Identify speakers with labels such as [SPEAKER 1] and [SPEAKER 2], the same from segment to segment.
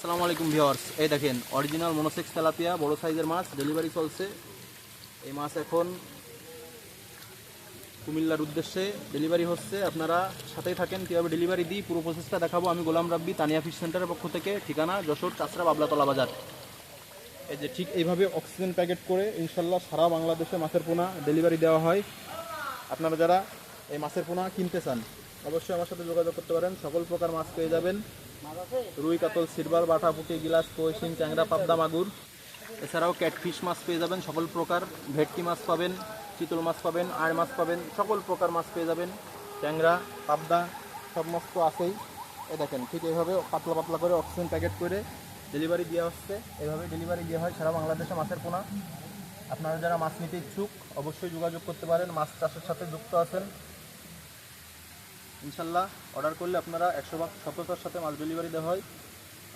[SPEAKER 1] আসসালামু আলাইকুম ভিওয়ার্স এই দেখেন অরিজিনাল মনোসেক্স তেলাপিয়া, বড় সাইজের মাছ ডেলিভারি চলছে। এই মাছ এখন কুমিল্লার উদ্দেশ্যে ডেলিভারি হচ্ছে। আপনারা সাথেই থাকেন, কীভাবে ডেলিভারি দিই, পুরো প্রসেসটা দেখাবো। আমি গোলাম রাব্বি, তানিয়া ফিশ সেন্টারের পক্ষ থেকে, ঠিকানা যশোর চাষরা বাবলাতলা বাজার। এই যে ঠিক এইভাবে অক্সিজেন প্যাকেট করে ইনশাল্লাহ সারা বাংলাদেশে মাছের পোনা ডেলিভারি দেওয়া হয়। আপনারা যারা এই মাছের পোনা কিনতে চান অবশ্যই আমার সাথে যোগাযোগ করতে পারেন। সকল প্রকার মাছ পেয়ে যাবেন। রুই, কাতল, সিলভার বাটা পুঁটি, গিলাস কইশিং ট্যাংরা, পাবদা, মাগুর। এছাড়াও ক্যাটফিশ মাছ পেয়ে যাবেন। সকল প্রকার ভেটকি মাছ পাবেন, চিতল মাছ পাবেন, আড় মাছ পাবেন, সকল প্রকার মাছ পেয়ে যাবেন। ট্যাংরা, পাবদা, সব মাছ তো আছেই। এ দেখেন, ঠিক এইভাবে পাতলা পাতলা করে অক্সিজেন প্যাকেট করে ডেলিভারি দেওয়া হচ্ছে। এভাবে ডেলিভারি দেওয়া হয় সারা বাংলাদেশে মাছের পোনা। আপনারা যারা মাছ নিতে ইচ্ছুক, অবশ্যই যোগাযোগ করতে পারেন। মাছ চাষের সাথে যুক্ত আছেন। ইনশাল্লাহ অর্ডার করলে আপনারা একশো ভাগ সততার সাথে মাছ ডেলিভারি দেওয়া হয়।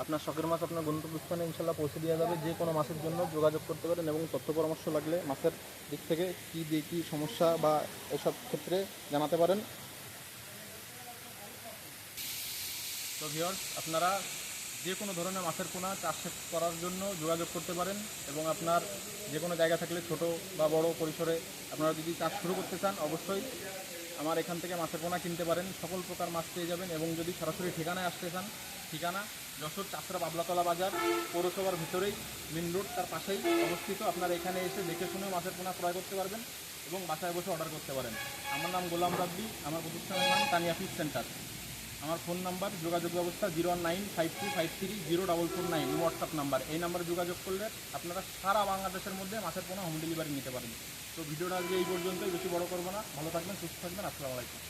[SPEAKER 1] আপনার শখের মাছ আপনার গন্তব্যস্থানে ইনশাল্লাহ পৌঁছে দেওয়া যাবে। যে কোনো মাছের জন্য যোগাযোগ করতে পারেন এবং তথ্য পরামর্শ লাগলে মাছের দিক থেকে কী দিয়ে কী সমস্যা বা এসব ক্ষেত্রে জানাতে পারেন। তো ভিওর্স আপনারা যে কোনো ধরনের মাছের পোনা চাষ করার জন্য যোগাযোগ করতে পারেন এবং আপনার যে কোনো জায়গা থাকলে ছোট বা বড় পরিসরে আপনারা যদি চাষ শুরু করতে চান, অবশ্যই আমার এখান থেকে মাছের পোনা কিনতে পারেন। সকল প্রকার মাছ পেয়ে যাবেন এবং যদি সরাসরি ঠিকানায় আসতে চান, ঠিকানা যশোর চাষরা বাবলাতলা বাজার, পৌরসভার ভিতরেই মেন রোড তার পাশেই অবস্থিত। আপনারা এখানে এসে দেখে শুনে মাছের পোনা ক্রয় করতে পারবেন এবং বাসায় বসে অর্ডার করতে পারেন। আমার নাম গোলাম রাব্বি, আমার প্রতিষ্ঠানের নাম তানিয়া ফিশ সেন্টার। আমার ফোন নাম্বার, যোগাযোগ ব্যবস্থা zero nine five two five three zero double four nine WhatsApp number. এই নাম্বারে যোগাযোগ করলে আপনারা সারা বাংলাদেশের মধ্যে মাছের পোনা হোম ডেলিভারি নিতে পারেন তো ভিডিওটা আজকে এই পর্যন্তই, বেশি বড় করব না। ভালো থাকবেন, সুস্থ থাকবেন, আসসালামু আলাইকুম।